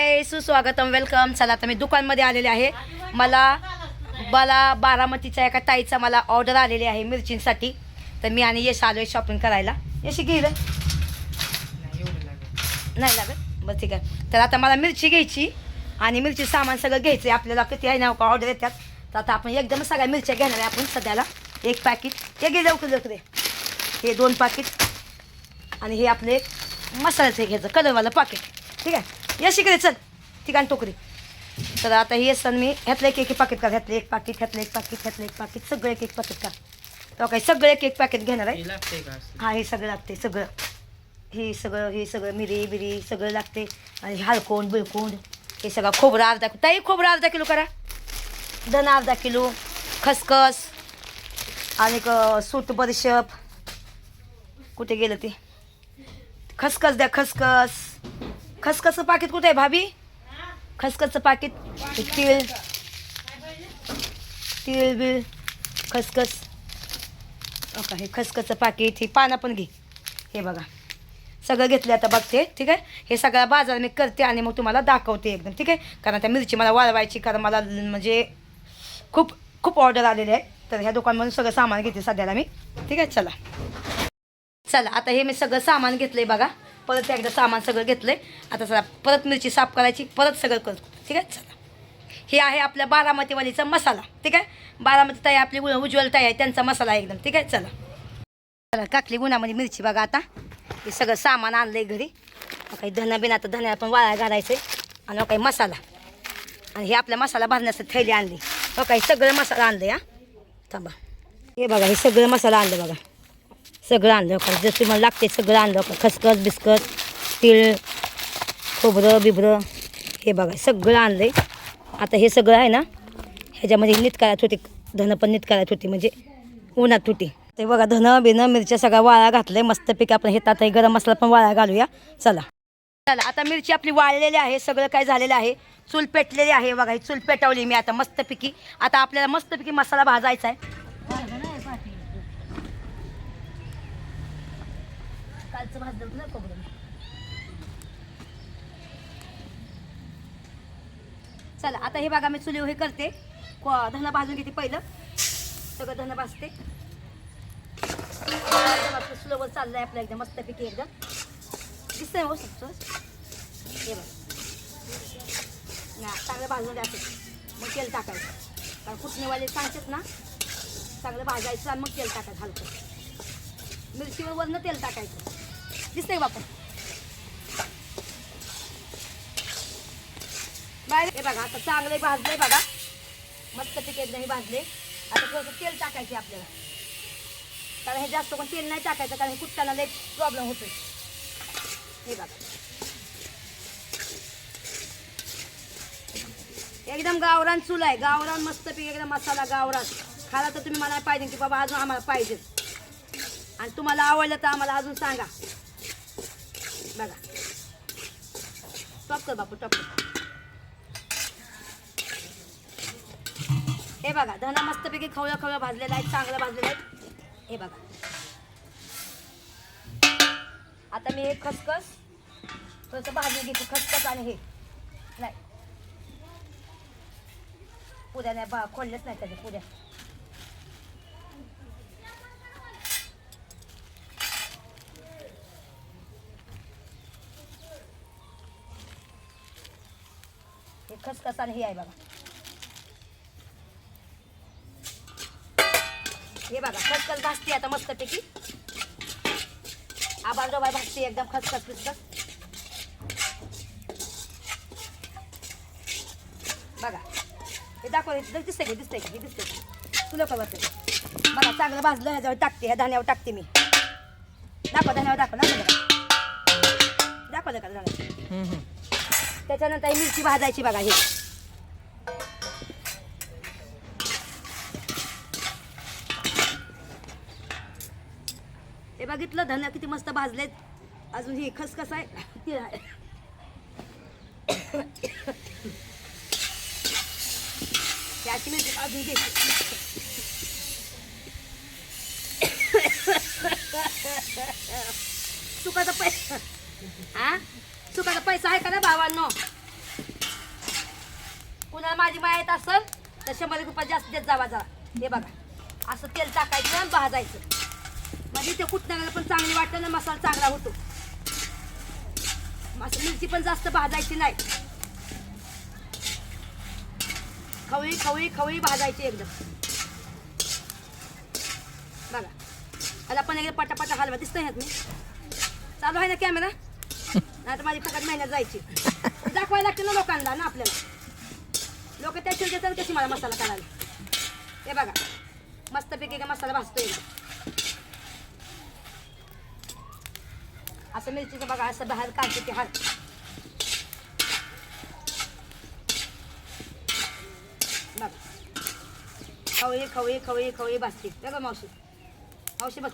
सुस्वागतम वेलकम चला आता मी दुकानमध्ये आलेले आहे. मला मला बारामतीच्या एका ताईचा मला ऑर्डर आलेली आहे मिरचींसाठी. तर मी आणि यश आलो आहे शॉपिंग करायला. यशी घेईल नाही लागत? बरं ठीक आहे. तर आता मला मिरची घ्यायची आणि मिरची सामान सगळं घ्यायचं आहे आपल्याला किती आहे ना हो ऑर्डर येतात. तर आता आपण एकदम सगळ्या मिरच्या घेणार आहे आपण सध्याला. एक पॅकेट हे घे लवकर लवकर. हे दोन पाकिट आणि हे आपले मसाल्याचं हे घ्यायचं कलरवालं पाकिट ठीक आहे? या शिकले चल. ठीक आहे टोकरी तर आता हे सण मी ह्यातलं एक एक पाकिट का ह्यातलं एक पाकिट ह्यातलं एक पाकिट ह्यातलं एक पाकिट सगळं एक एक पाकिट का तो काही सगळं एक एक पॅकेट घेणार आहे? हा हे सगळं लागते सगळं. हे सगळं हे सगळं मिरी बिरी सगळं लागते आणि हळकोंड बिळकोंड हे सगळं खोबरं अर्धा ताई खोबरं अर्धा किलो करा. धन अर्धा किलो खसखस आणि सूट बडीशेप. कुठे गेलं ते? खसखस द्या खसखस. खसखसचं पाकिट कुठे आहे भाभी? खसखसचं पाकिट. हे तीळ. तीळ बिळ खसखस. ओका हे खसखसचं पाकिट ही पानं पण घे. हे बघा. सगळं घेतलं आता बघते ठीक आहे? हे सगळा बाजार मी करते आणि मग तुम्हाला दाखवते एकदम ठीक आहे? कारण त्या मिरची मला वाळवायची कारण मला म्हणजे खूप खूप ऑर्डर आलेले आहे तर ह्या दुकानमधून सगळं सामान घेते सध्याला मी. ठीक आहे? चला. चला आता हे मी सगळं सामान घेतलंय बघा. परत एकदा सामान सगळं घेतलंय. आता चला परत मिरची साफ करायची परत सगळं करतो. ठीक आहे? चला. हे आहे आपल्या बारामतीवालीचा मसाला. ठीक आहे? बारामती ताई आपली उज्ज्वल ताई आहे त्यांचा मसाला एकदम. ठीक आहे? चला. चला टाकली उन्हामध्ये मिरची बघा आता. हे सगळं सामान आणलंय घरी. काही धना बिना आता धन्याला पण वाळा घालायचं आणि काही मसाला. आणि हे आपला मसाला भरण्यासाठी थैली आणली. काही सगळं मसाला आणलं या थांबा. हे बघा हे सगळं मसाला आणलं बघा. सगळं आणलं का जसं तुम्हाला लागते सगळं आणलं का खसखस बिस्कट तीळ खोबरं बिबरं हे बघा सगळं आणलं आहे आता हे सगळं आहे ना ह्याच्यामध्ये नीट करायची होती. धनं पण नीट करायची होती म्हणजे उन्हात होती. ते बघा धनं बिनं मिरच्या सगळ्या वाळा घातलंय. मस्तपैकी आपण हे आता गरम मसाला पण वाळा घालूया. चला. चला आता मिरची आपली वाळलेली आहे. सगळं काय झालेलं आहे? चूल पेटलेली आहे. बघा ही चूल पेटवली मी आता मस्तपैकी आता आपल्याला मस्तपैकी मसाला भाजायचा आहे. कालचं भाजलं होतं ना खोबरं चला आता हे बघा मी चुलीवर हे करते. को- धनं भाजून घेते पहिलं. सगळं धनं भाजते. स्लोवर चाललंय आपलं एकदम मस्तपैकी एकदम. दिसतंय हो सगळं. हे बघ. ना चांगलं भाजून द्यायचं मग तेल टाकायचं. कारण कुटणीवाले सांगतात ना चांगलं भाजायचं आणि मग तेल टाकायचं हलकं. मिरचीवर वरनं तेल टाकायचं. दिसतंय बापू बाहेर हे बघा आता चांगले भाजले बघा. मस्त पिके एकदम हे भाजले. आता थोडंसं तेल टाकायचे आपल्याला. कारण हे जास्त पण तेल नाही टाकायचं कारण कुटताना लय लई प्रॉब्लेम होतोय. हे बघा. एकदम गावरान चूल आहे. गावरान मस्त पिक एकदम मसाला गावरान. खाला तर तुम्ही मला पाहिजे की बाबा अजून आम्हाला पाहिजे. आणि तुम्हाला आवडलं तर आम्हाला अजून सांगा. बघा. टॉप कर बापू टॉप कर. हे बघा धना मस्तपैकी खवळं खवळं भाजलेलं आहे चांगलं भाजलेलं आहे. हे बघा. आता मी हे खसखस थोडंसं भाजून घेते खसखस आणि हे. नाही. पुऱ्या नाही बा नाही त्याच्या पुऱ्या. हे खसखस आणि हे आहे बघा. हे बघा खसखस भाजते आता मस्तपैकी. आबाल बाय भाजते एकदम खसखस खसखस बघा हे दाखव हे दिसतंय की दिसतंय का हे दिसतंय का? तुला काय वाटतं बघा चांगलं भाजलं ह्याच्यावर टाकते ह्या धान्यावर टाकते मी. दाखव धान्यावर दाखव दाखव दाखव. दाखवलं का धान्यावर हम्म, हम्म. त्याच्यानंतर ही मिरची भाजायची बघा ही. हे बघितलं? धन्या किती मस्त भाजलेत. अजून ही खसखस आहे. ती त्याची मिरची घे. घ्यायची कसं पैसा हा? चुकाचा पैसा आहे का ना भावांनो? माझी माया येत असेल तर शंभर रुपये जास्त देत जावा जा हे बघा असं तेल टाकायचं आणि भाजायचं. म्हणजे ते कुटण्याला पण चांगली वाटतं ना मसाला चांगला होतो. असं मिरची पण जास्त भाजायची नाही. खवळी खवळी खवळी भाजायची एकदम. बघा. आता पण एकदा पटापटा हलवा दिसतंय ना तुम्ही चालू आहे ना कॅमेरा नाही माझी फकट महिन्यात जायची. दाखवायला लागते ना लोकांना ना आपल्याला. लोक त्याच्या देतात कशी मला मसाला करायला. हे बघा. मस्तपैकी का मसाला भाजतोय असं मिरचीचं बघा असं बाहेर काढते ते हात बघा खवळी खवळी खवळी खवळी भाजते. बघा मावशी. मावशी बघ.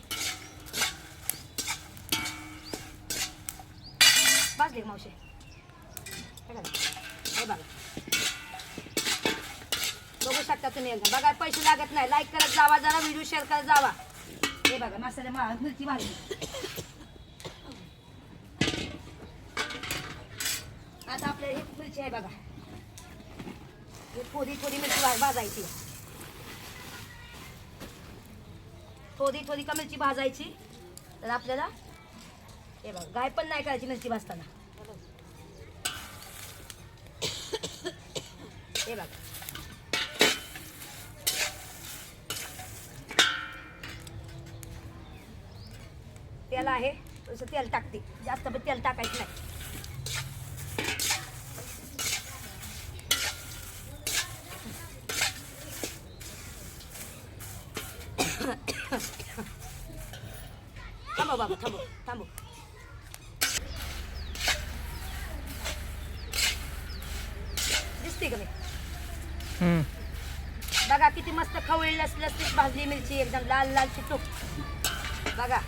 भाजली का मावशी. हे बघा. बघू. शकता तुम्ही एकदा. बघा पैसे लागत नाही. लाईक करत जावा जरा व्हिडिओ शेअर करत जावा. हे बघा मसाले मा मिरची भाजी आता आपल्या ही मिरची आहे बघा. ही थोडी थोडी मिरची भाजायची. थोडी थोडी का मिरची भाजायची? तर आपल्याला हे बघा गाय पण नाही करायची मिरची भाजताना. हे बघा. तेल आहे तसं तेल टाकते. जास्त पण तेल टाकायचं नाही. थांबव बाबा थांबव थांबव. दिसते का मी हम्म. बघा किती मस्त खवळी लसलसीत भाजली मिरची एकदम लाल लाल चिटूक बघा.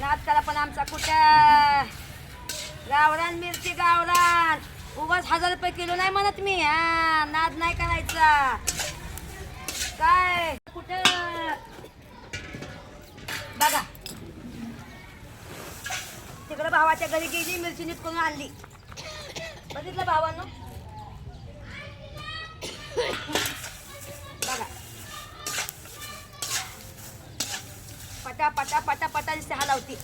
नाद करा पण आमचा कुठं? गावरान मिरची गावरान. उगाच हजार रुपये किलो नाही म्हणत मी. हा नाद नाही करायचा. काय? कुठं? बघा. तिकडं भावाच्या घरी गेली मिरची नीट करून आणली. बघितलं भावानं? बघा. पटा पटा पटा पटा दिसते हलावती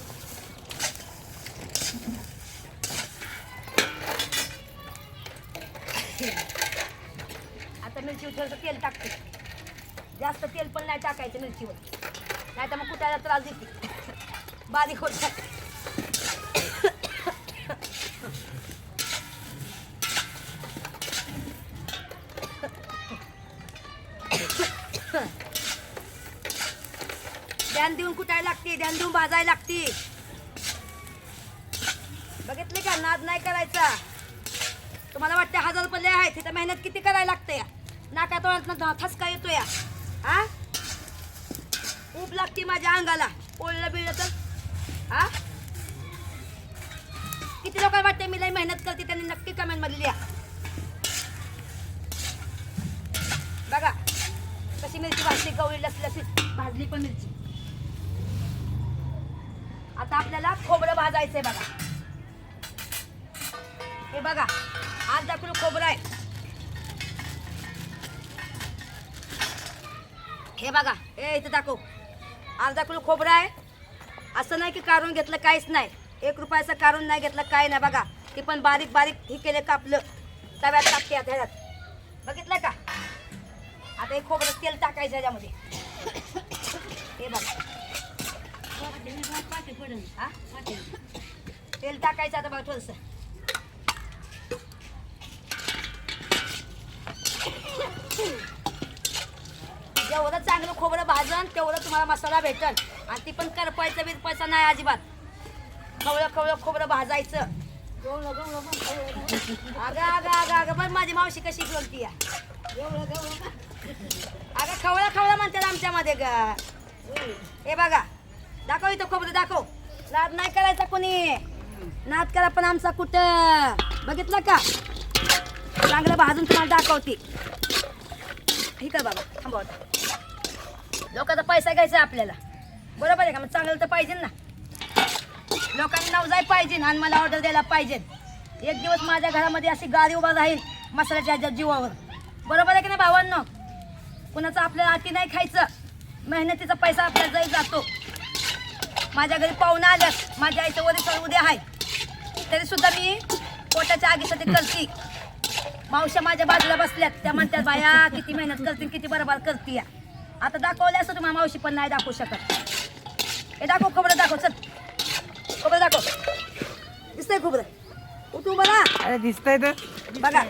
आता मिरचीवर थोडंसं तेल टाकते. जास्त तेल पण नाही टाकायचं मिरचीवर. नाही तर मग कुठायला त्रास देते. बारीक होत जाते. कुटायला लागते ध्यान देऊन भाजायला लागते. बघितले का? नाद नाही करायचा. तुम्हाला वाटतं हजार रुपये लय आहेत तिथं मेहनत किती करायला लागते? या नाका तोंडात ठसका येतो या हा ऊब लागते माझ्या अंगाला. ओळलं बिळलं तर. हा किती लोकांना वाटते मी लई मेहनत करते त्यांनी नक्की कमेंटमध्ये लिहा. बघा. कशी मिरची भाजली? गवळी लसलसी भाजली पण मिरची. आता आपल्याला खोबरं भाजायचंय बघा. हे बघा अर्धा किलो खोबरं आहे. हे बघा हे इथं दाखव. अर्धा किलो खोबरं आहे. असं नाही की काढून घेतलं काहीच नाही. एक रुपयाचं काढून नाही घेतलं काय नाही बघा. ते पण बारीक बारीक हे केलं कापलं. तव्यात टाकते आता ह्याच्यात. बघितलं का? आता हे खोबरं तेल टाकायचं ह्याच्यामध्ये हे बघा. हा? तेल टाकायचं आता बघा थोडस जेवढं चांगलं खोबरं भाजन तेवढं तुम्हाला मसाला भेटल आणि ती पण करपायचं बिरपायचं नाही अजिबात खवळं खवळं खोबरं भाजायचं अगं अगं अगं अगं बघ माझी मावशी कशी बोलती अगं खवळं खवळं म्हणतात आमच्यामध्ये ग हे बघा दाखव इथं खोबर दाखव. नाद नाही करायचा कोणी. नाद करा पण आमचा कुठं? बघितलं का? चांगलं भाजून तुम्हाला दाखवते. ठीक आहे बाबा थांबव लोकांचा पैसा घ्यायचा आहे आपल्याला. बरोबर आहे का? मग चांगलं तर पाहिजे ना. लोकांनी नवजाय पाहिजे आणि मला ऑर्डर द्यायला पाहिजे. एक दिवस माझ्या घरामध्ये अशी गाडी उभा राहील मसाल्याच्या ह्याच्या जीवावर. बरोबर आहे की नाही भावांनो? कुणाचं आपल्याला अति नाही खायचं. मेहनतीचा पैसा आपल्याला जाई जातो. माझ्या घरी पाहुणे आल्यात माझ्या आईचं वरील उद्या आहे. तरी सुद्धा मी पोटाच्या आगीसाठी करते. मावश्या माझ्या बाजूला बसल्यात. त्या म्हणतात बाया किती मेहनत करते किती बरोबर करते आता दाखवले असं तुम्हाला मावशी पण नाही दाखवू शकत. हे दाखव खबरं दाखव चल. खबरं दाखव. दिसतंय खबरं? उठू बघा अरे दिसतंय तर. बघा.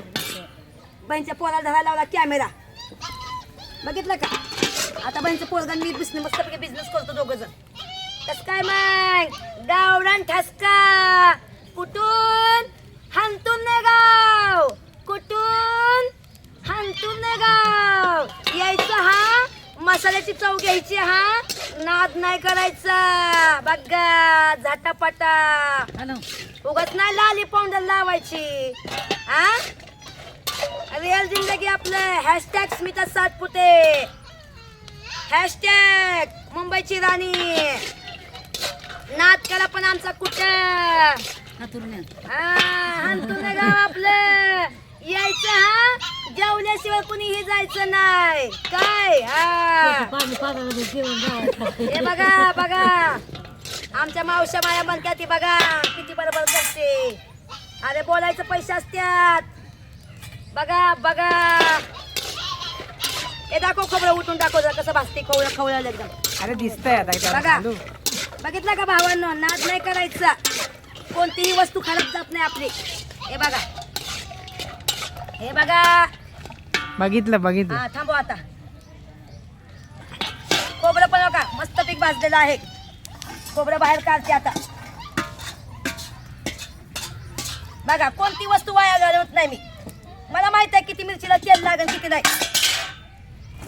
बहिणीच्या पोराला धरायला लावला कॅमेरा. बघितलं का? आता बहिणीच्या पोरगा मी बिझनेस मस्तपैकी बिझनेस करतो दोघं जण. कस काय मग गावरान ठसका. कुठून? हांतून गाव. कुठून? हांतून गाव. यायचं हा? मसाल्याची चव घ्यायची हा? नाद नाही करायचा. बघा झाटापाटा. उगाच नाही लाली पावडर लावायची. हा रिअल जिंदगी आपलं. हॅशटॅग स्मिता सातपुते हॅशटॅग मुंबईची राणी. नाद करा पण आमचा कुठं? हा हांतून गाव आपलं. यायचं हा? जेवल्याशिवाय कुणीही जायचं नाही. काय? हा. हे बघा बघा. आमच्या मावश्या माया म्हणतात ती बघा किती बरोबर करते. अरे बोलायचं पैसे असतात बघा बघा. हे दाखव खबरं उठून दाखव जरा कसं भासते खवळं खवळलं एकदम. अरे दिसतंय आता बघा. बघितलं का भावांनो? नाद नाही करायचा. कोणतीही वस्तू खराब जात नाही आपली. हे बघा. हे बघा. बघितलं बघितलं. हा थांबव आता. खोबरं पण बघा मस्त पीक भाजलेलं आहे. खोबरं बाहेर काढते आता. बघा कोणती वस्तू वाया घालवत नाही मी. मला माहीत आहे किती मिरचीला तेल लागेल किती नाही.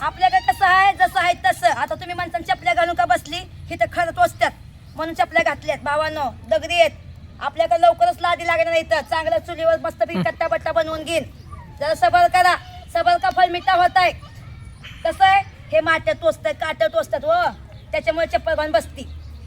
आपल्याकडे कसं आहे जसं आहे तसं. आता तुम्ही म्हणता चपल्या घालून का बसली? ही तर खरं टोचत्यात. म्हणून चपल्या घातल्यात भावानो. दगडी आहेत. आपल्याकडे लवकरच लादी लागणार नाही तर. चांगलं चुलीवर मस्तपैकी कट्टा बट्टा बनवून घेईन. जरा सबर करा. सबर का फल मिठा होत आहे? कसं आहे? हे माट्या टोचतात काट्या टोचतात व त्याच्यामुळे चप्पल घालून बसती.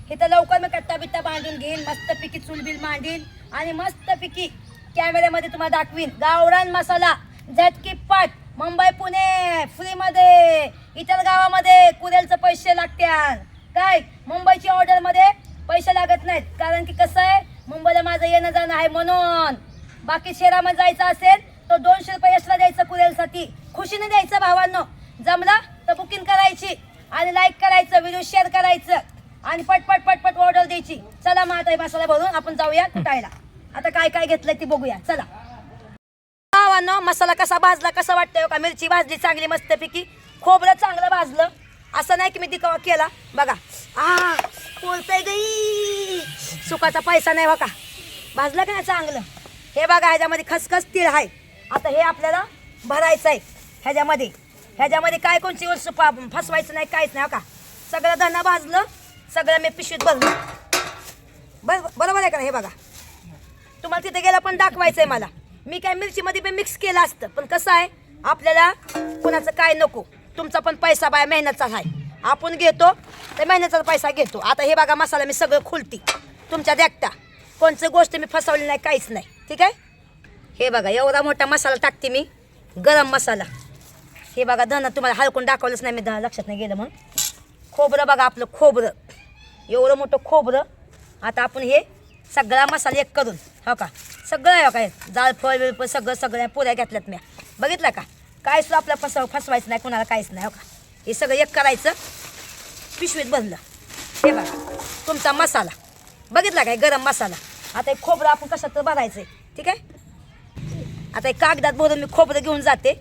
हे तर लवकर मी कट्टा बिट्टा बांधून घेईन मस्तपैकी चुलबिल मांडीन आणि मस्तपैकी कॅमेऱ्यामध्ये तुम्हाला दाखवीन. गावरान मसाला झटकी पाट मुंबई पुणे फ्रीमध्ये इतर गावामध्ये कुरेलचं पैसे लागत्याल काय मुंबईची ऑर्डरमध्ये पैसे लागत नाहीत. कारण की कसं आहे मुंबईला माझं येणं जाणं आहे म्हणून. बाकी शहरामध्ये जायचं असेल तर दोनशे रुपये एक्स्ट्रा द्यायचं कुरेलसाठी खुशीने द्यायचं भावांनो. जमलं तर बुकिंग करायची आणि लाईक करायचं व्हिडिओ शेअर करायचं. आणि पटपट पटपट ऑर्डर द्यायची. चला मग आता मसाला भरून आपण जाऊया कुटायला. आता काय काय घेतलंय ती बघूया. चला. भावांनो मसाला कसा भाजला कसा वाटतंय हो का? मिरची भाजली चांगली मस्तपैकी. खोबरं चांगलं भाजलं. असं नाही की मी दिकावा केला. बघा. आ बोलतय गई सुखाचा पैसा नाही हो बघा भाजलं का नाही चांगलं? हे बघा ह्याच्यामध्ये खसखस तीळ आहे. आता हे आपल्याला भरायचं आहे. ह्याच्यामध्ये. ह्याच्यामध्ये काय कोणची वस्तू पा- फसवायचं नाही काहीच नाही हो का? सगळं धनं भाजलं सगळं मी पिशवीत भरलं. बर बरोबर आहे का हे बघा. तुम्हाला तिथे गेलं पण दाखवायचं आहे मला. मी काय मिरचीमध्ये पण मिक्स केलं असतं. पण कसं आहे? आपल्याला कुणाचं काय नको. तुमचा पण पैसा बाय मेहनतचा आहे आपण घेतो तर मेहनतचा पैसा घेतो. आता हे बघा मसाला मी सगळं खुलती. तुमच्या देखता. कोणचं गोष्ट मी फसवली नाही काहीच नाही. ठीक आहे? हे बघा एवढा मोठा मसाला टाकते मी. गरम मसाला. हे बघा धन तुम्हाला हलकून दाखवलंच नाही मी धन लक्षात नाही गेलं म्हणून. खोबरं बघा आपलं खोबरं. एवढं मोठं खोबरं. आता आपण हे सगळा मसाला एक करून हो का? सगळं आहे हो काय जाळफळ विळफळ सगळं सगळ्या पुऱ्या घेतल्यात मी बघितलं का? काय सुद्धा आपला फसव फसवायचं नाही कोणाला काहीच नाही हो का? हे सगळं एक करायचं पिशवीत बनलं. हे बघा तुमचा मसाला. बघितला काय? गरम मसाला. आता हे खोबरं आपण कशात तर भरायचं आहे ठीक आहे? आता हे कागदात भरून मी खोबरं घेऊन जाते.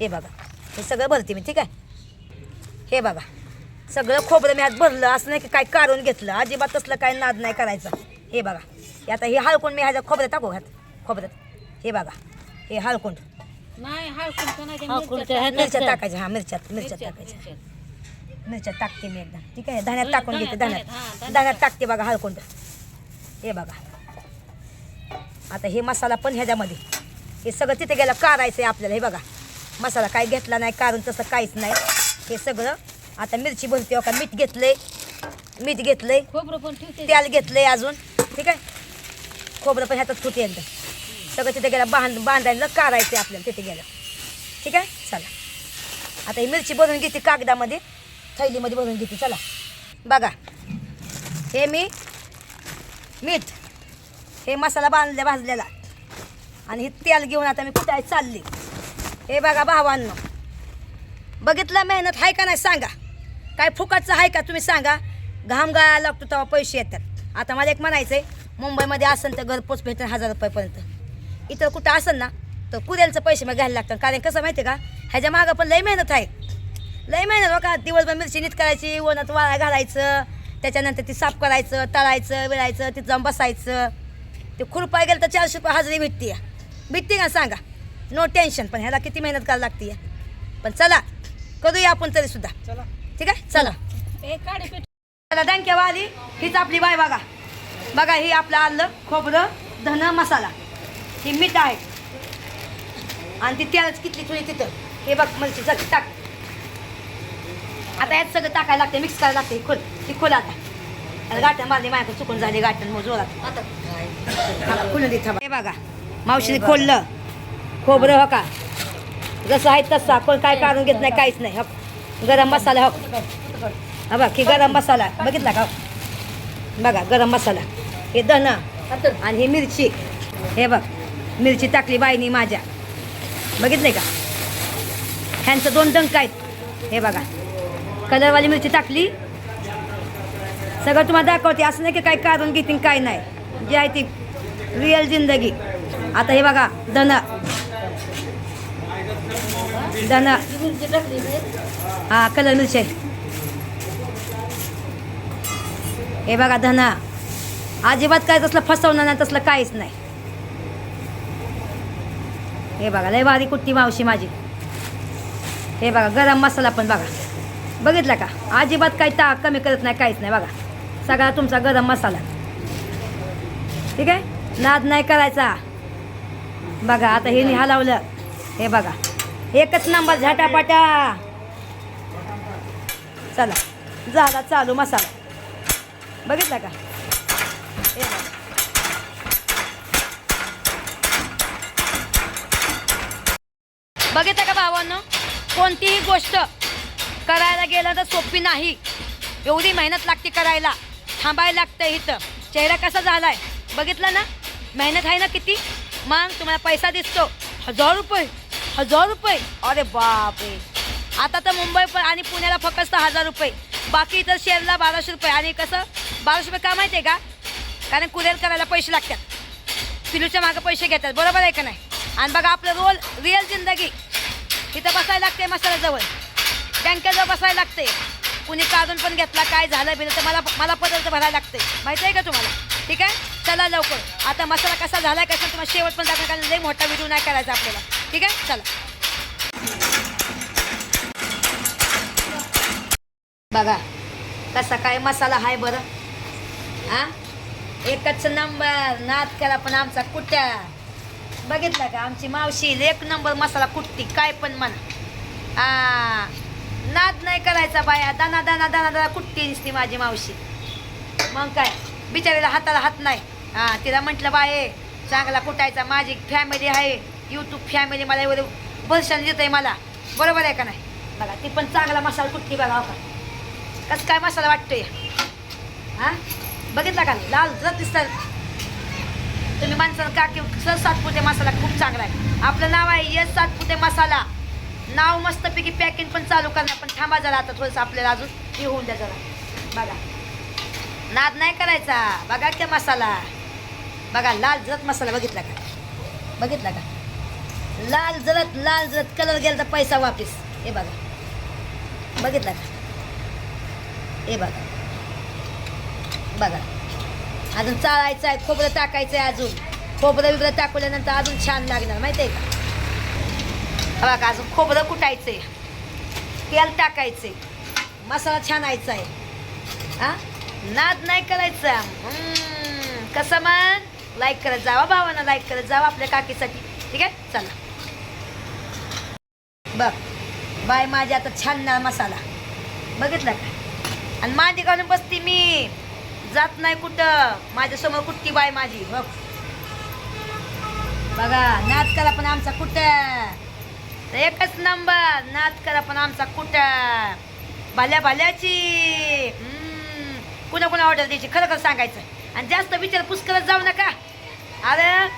हे बघा हे सगळं भरते मी ठीक आहे? हे बघा सगळं खोबरं मी आज भरलं असं नाही की काय काढून घेतलं अजिबात तसलं काय नाद नाही करायचं. हे बघा हे आता हे हळकून मी ह्याच्या खोबऱ्यात टाकू ह्यात खोबऱ्यात. हे बघा हे हळकून नाही ते हळकुंड मिरच्या. मिरच्या टाकायच्या हा मिरच्यात मिरच्यात टाकायच्या. मिरच्या. टाकते मी एकदा. ठीक आहे धण्यात टाकून घेते हा, धण्यात धण्यात टाकते बघा हळकुंड. हे बघा. आता हे मसाला पण ह्याच्यामध्ये. हे सगळं तिथे गेलं काढायचं आहे आपल्याला हे बघा. मसाला काय घेतला नाही काढून तसं काहीच नाही. हे सगळं आता मिरची भरते हो का? मीठ घेतलंय. मीठ घेतलंय. खोबरं पण ठेवते. तेल घेतलंय अजून. ठीक आहे? खोबरं पण ह्याच्यात फुटे एकदा सगळं तिथे गेलं बांध बांधायला काढायचं आपल्याला तिथे गेलं. ठीक आहे? चला. आता ही मिरची भरून घेते कागदामध्ये. थैलीमध्ये भरून घेते चला. बघा. हे मी मीठ हे मसाला बांधल्या भाजलेला. आणि हे तेल घेऊन आता मी कुठे चालली. हे बघा भावांनो. बघितलं मेहनत आहे का नाही सांगा. काय फुकटचं आहे का तुम्ही सांगा. घाम गाळायला लागतो तेव्हा पैसे येतात. आता मला एक म्हणायचं आहे मुंबईमध्ये असेल तर घरपोच भेटेल हजार रुपयेपर्यंत. इतर कुठं असेल ना तर कुरेलचं पैसे मग घ्यायला लागतात. कारण कसं माहिती का ह्याच्या मागं पण लई मेहनत आहे. लई मेहनत बघा दिवसभर मिरची नीट करायची उन्हात वाळा घालायचं त्याच्यानंतर ती साफ करायचं तळायचं विळायचं तिथं जाऊन बसायचं. ते खुरपाय गेलं तर चारशे रुपये हजेरी भेटते भेटते का सांगा? नो टेन्शन पण ह्याला किती मेहनत करायला लागते पण चला करूया आपण तरी सुद्धा. चला. ठीक आहे? चला. दणक्यावा आली हीच आपली बाय बघा. बघा ही आपलं आलं खोबरं धन मसाला. ही मीठ आहे. आणि ती तेलाच कितली थोडी तिथं. हे बघ मिरची सगळी टाक. आता यात सगळं टाकायला लागते मिक्स करायला लागते खोल ती खोल आता. आता गाठण बांधली माझ्याकडे चुकून झाली गाठण मग जोरात. आता मला खुलून दे थांबा. हे बघा मावशीने खोललं. खोबरं हो का? जसं आहे तसं. कोण काय काढून घेत नाही काहीच नाही. हो. गरम मसाला हो. हा बघ ही गरम मसाला. बघितला का? बघा गरम मसाला. हे धन आणि ही मिरची. हे बघ. मिरची टाकली बाईनी माझ्या. बघितले का? ह्यांचं दोन डंक आहेत. हे बघा. कलरवाली मिरची टाकली. सगळं तुम्हाला दाखवते. असं नाही की काय काढून घेतील काय नाही. जी आहे ती रिअल जिंदगी. आता हे बघा धन. धन. हा कलर मिरची हे बघा धना. अजिबात काय तसलं फसवणं नाही तसलं काहीच नाही. हे बघा लय भारी कुट्टी मावशी माझी. हे बघा गरम मसाला पण बघा. बघितला का? अजिबात काही ता कमी करत नाही काहीच नाही बघा. सगळा तुमचा गरम मसाला. ठीक आहे? नाद नाही करायचा. बघा आता हे नि हलवलं. हे बघा एकच नंबर झटापटा. चला झाला चालू मसाला. बघितला का? बघितलं का भावानं? कोणतीही गोष्ट करायला गेलं तर सोपी नाही. एवढी मेहनत लागते करायला. थांबायला लागतं इथं. चेहरा कसा झाला आहे बघितलं ना? मेहनत आहे ना किती? मग तुम्हाला पैसा दिसतो. हजार रुपये. हजार रुपये. अरे बापरे. आता तर मुंबई पण आणि पुण्याला फक्त हजार रुपये. बाकी इतर शेअरला बाराशे रुपये. आणि कसं? बाराशे रुपये का माहिती आहे का? कारण कुरिअर करायला पैसे लागतात. पिलूच्या मागं पैसे घेतात. बरोबर आहे का नाही? आणि बघा आपलं रोल रिअल जिंदगी. इथं बसायला लागते मसाल्याजवळ. बँकेजवळ बसायला लागते. कुणी काढून पण घेतला काय झालं बिलं तर मला मला पदार्थ भरायला लागते. माहिती आहे का तुम्हाला? ठीक आहे? चला लवकर. आता मसाला कसा झाला आहे कसा तुम्हाला शेवट पण दाखवा कारण लई मोठा व्हिडिओ नाही करायचा आपल्याला. ठीक आहे? चला. बघा कसा काय मसाला आहे बरं. हा? एकच नंबर नाद करा पण आमचा कुट्या बघितला का? आमची मावशी एक नंबर मसाला कुटती काय पण म्हणा. आ नाद नाही करायचा बाया दाना दाना दाना दाना कुट्टी दिसती माझी मावशी. मग काय? बिचारीला हाताला हात नाही. हां तिला म्हटलं बाये चांगला कुटायचा माझी फॅमिली आहे. यूट्यूब फॅमिली मला एवढं भरषण देत आहे मला. बरोबर आहे का नाही? बघा ती पण चांगला मसाला कुट्टी बघा हो का? कसं काय मसाला वाटतोय? हां बघितला का? लाल जर दिसतात तुम्ही माणसाला का की सर सातपुते मसाला खूप चांगला आहे. आपलं नाव आहे यस सातपुते मसाला. नाव मस्तपैकी पॅकिंग पण चालू करणार पण थांबा जरा आता थोडंसं आपल्याला अजून हे होऊन द्या जरा. बघा. नाद नाही करायचा. बघा ते मसाला. बघा लाल जरत मसाला बघितला का? बघितला का? लाल जरत लाल जरत कलर गेला तर पैसा वापस. हे बघा. बघितला का? हे बघा. बघा. अजून चाळायचं आहे खोबरं टाकायचं आहे अजून. खोबरं बिबरं टाकल्यानंतर अजून छान लागणार माहिती आहे का बघा अजून खोबरं कुटायचं आहे तेल टाकायचं आहे मसाला छानायचा आहे हा? नाद नाही करायचा. कसं मन लाईक करत जावा भावानं लाईक करत जावा आपल्या काकीसाठी. ठीक आहे? चला. बघ बाय माझी आता छान ना मसाला. बघितला का? आणि मांडी घालून बसते मी. जात नाही कुठं. माझ्यासमोर कुठकी बाय माझी? बघ. बघा नाद करा पण आमचा कुठं? एकच नंबर नाद करा पण आमचा कुठं? भाल्या भाल्याची. कुणा कुणा ऑर्डर द्यायची? खरं खरं सांगायचं. आणि जास्त विचार करत जाऊ नका. अरे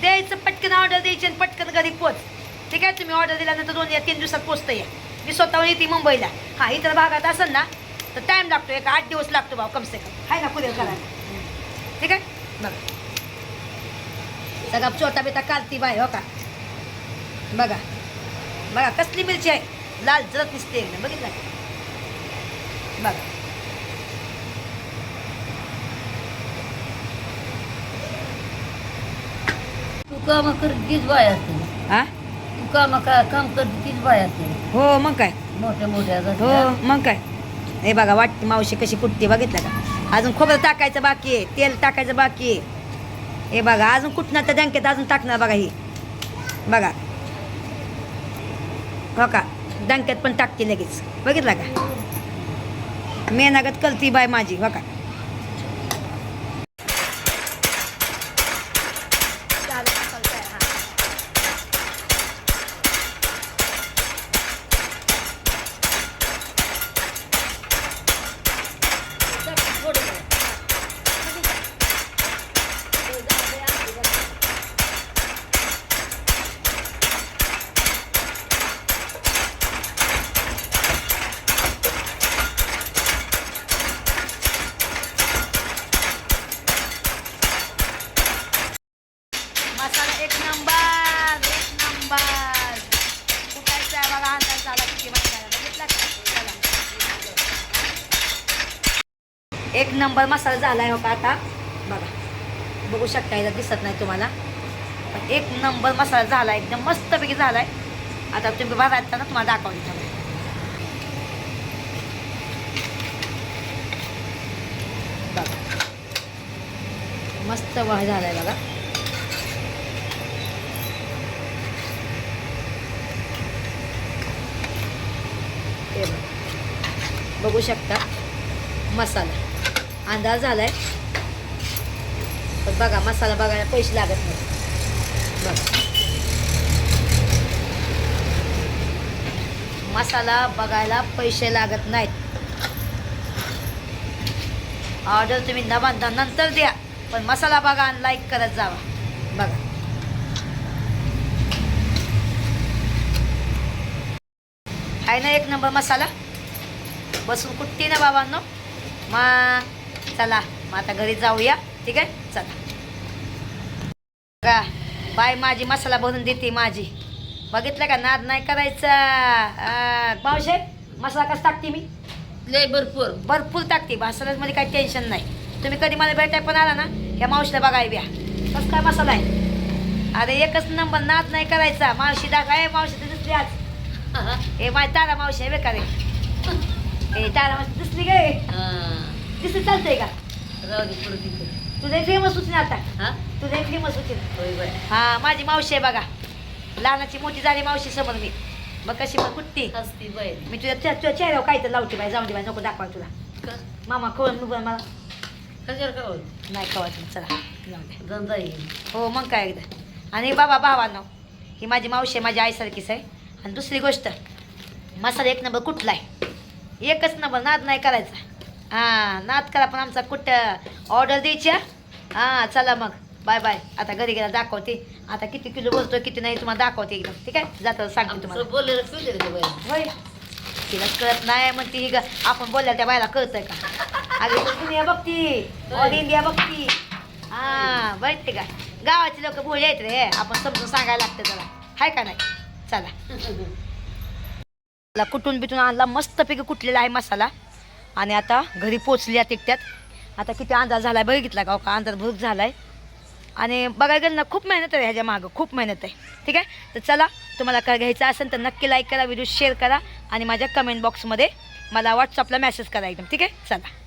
द्यायचं पटकन ऑर्डर द्यायची आणि पटकन घरी पोच. ठीक आहे तुम्ही ऑर्डर दिल्यानंतर दोन या तीन दिवसात पोचतं या मी स्वतःहून येते मुंबईला. हा इतर भागात असेल ना तर टाईम लागतो एक आठ दिवस लागतो भाऊ कमसे कम. आहे ना कुरिअर करायला ठीक आहे? बघा. सगळा छोटा बेटा कालती बाय हो का? बघा. बघा कसली मिरची आहे? लाल जरत दिसते एकदम बघितलं? बघा. तू काम कर तीच बाय असते हा तू काम का काम करते तीच बाय असते हो मग काय? मोठ्या मोठ्या हो. मग काय? हे बघा वाटते मावशी कशी कुटते बघितलं का? अजून खोबरं टाकायचं बाकी आहे तेल टाकायचं बाकी आहे. हे बघा अजून कुठणार त्या बँकेत अजून टाकणार बघा ही. बघा. हो का? डंक्यात पण टाकते लगेच. बघितलं का? मेनागत कलती बाय माझी हो का मसाला एक नंबर एक नंबर कुठायचा आहे बघा अंदाज झाला किती मसाला बघितला का? चला. एक नंबर मसाला झाला हो का आता. बघा. बघू शकता याचा दिसत नाही तुम्हाला. पण एक नंबर मसाला झाला एकदम मस्तपैकी झाला आहे आता तुम्ही बघा ना तुम्हाला दाखवून ठेवा बघा. मस्त वाह झाला बघा. बघा. बघू शकता. मसाला. अंदाज आहे पण बघा मसाला बघायला पैसे लागत नाही बघा मसाला बघायला पैसे लागत नाहीत. ऑर्डर तुम्ही न बांधा नंतर द्या पण मसाला बघा आणि लाईक करत जावा. बघा. आहे ना एक नंबर मसाला? बसून कुठती ना बाबांनो? मग चला मग आता घरी जाऊया. ठीक आहे? चला. का बाय माझी मसाला बनवून देते माझी. बघितलं का? नाद नाही करायचा. मावशे मसाला कसा टाकते मी? लय भरपूर. भरपूर टाकते. मसाल्यामध्ये काही टेन्शन नाही. तुम्ही कधी मला भेटाय पण आला ना ह्या मावशीला बघाय ब्या कसं काय मसाला आहे? अरे एकच नंबर नाद नाही करायचा. मावशी दाखवा. आहे मावशी तर दिसली आज. हे माझी तारा मावशी आहे बेकार हे तारा मावशी दिसली काय दिसली चालतंय का? राहू दे पुढे तिथे. तुझे फेमस होती ना आता. हा? तुझे फेमस होती. ना होय हा माझी मावशी आहे बघा. लहानाची मोठी झाली मावशी समोर मी. मग कशी मग कुठती? हसती बाय. मी तुझ्या तुझ्या तुझ्या चेहऱ्यावर काय तर लावते बाई जाऊन दे बाई नको दाखवा तुला. का? मामा कळून नको मला. कशावर का होत नाही कळत चला जाऊ दे. धंदा येईल हो मग काय एकदा. आणि बाबा भावांनो ही माझी मावशी आहे माझ्या आईसारखीच आहे. आणि दुसरी गोष्ट मसाला एक नंबर कुठला आहे? एकच नंबर नाद नाही करायचा. हां नाद करा पण आमचा कुठं ऑर्डर द्यायची हा? चला मग. बाय बाय आता घरी गेला दाखवते. आता किती किलो बोलतोय किती नाही तुम्हाला दाखवते एकदम. ठीक आहे? जाता सांगते तुम्हाला. बोललेलं होय. तिला कळत नाही म्हणते ही ग आपण बोलल्या त्या बायला कळतंय का? अरे दुनिया बघती. ऑल इंडिया बघती. हा माहिती का? गावाचे लोक भोळे आहेत रे. आपण समजून सांगायला लागतं त्याला हाय का नाही? चला. कुठून बिटून आणला मस्तपैकी कुटलेला आहे मसाला? आणि आता घरी पोचली आहे तिकट्यात आता किती अंदाज झाला आहे बघितला का हो का? अंदाज भूक झाला आहे आणि बघायला गेलं ना खूप मेहनत आहे ह्याच्या मागं खूप मेहनत आहे. ठीक आहे? तर चला तुम्हाला काय घ्यायचं असेल तर नक्की लाईक करा व्हिडिओ शेअर करा आणि माझ्या कमेंट बॉक्समध्ये मला व्हॉट्सअपला मेसेज करा एकदम. ठीक आहे? चला.